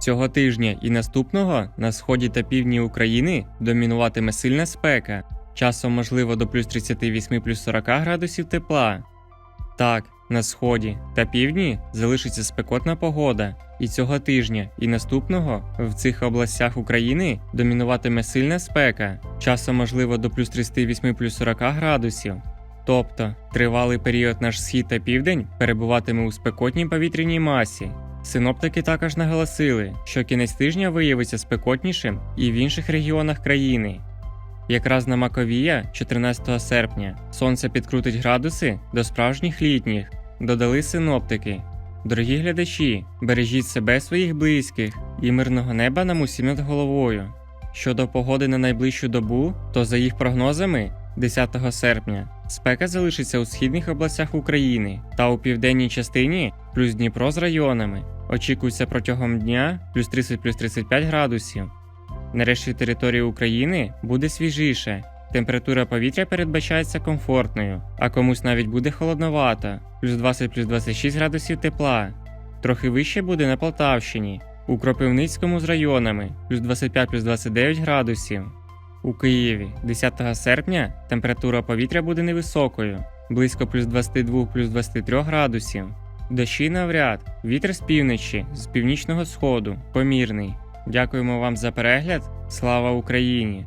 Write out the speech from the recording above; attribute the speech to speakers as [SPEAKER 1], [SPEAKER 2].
[SPEAKER 1] Цього тижня і наступного на сході та півдні України домінуватиме сильна спека, часом можливо до плюс 38 плюс 40 градусів тепла. Так, на сході та півдні залишиться спекотна погода, і цього тижня і наступного в цих областях України домінуватиме сильна спека, часом можливо до плюс 38 плюс 40 градусів. Тобто тривалий період наш схід та південь перебуватиме у спекотній повітряній масі. Синоптики також наголосили, що кінець тижня виявиться спекотнішим і в інших регіонах країни. Якраз на Маковія, 14 серпня, сонце підкрутить градуси до справжніх літніх, додали синоптики. Дорогі глядачі, бережіть себе, своїх близьких і мирного неба нам усім над головою. Щодо погоди на найближчу добу, то за їх прогнозами, 10 серпня, спека залишиться у східних областях України та у південній частині плюс Дніпро з районами. Очікується протягом дня плюс 30 плюс 35 градусів. На решті території України буде свіжіше. Температура повітря передбачається комфортною, а комусь навіть буде холодновато, плюс 20 плюс 26 градусів тепла. Трохи вище буде на Полтавщині, у Кропивницькому з районами, плюс 25 плюс 29 градусів. У Києві 10 серпня температура повітря буде невисокою, близько плюс 22 плюс 23 градусів. Дощі навряд, вітер з півночі, з північного сходу, помірний. Дякуємо вам за перегляд. Слава Україні!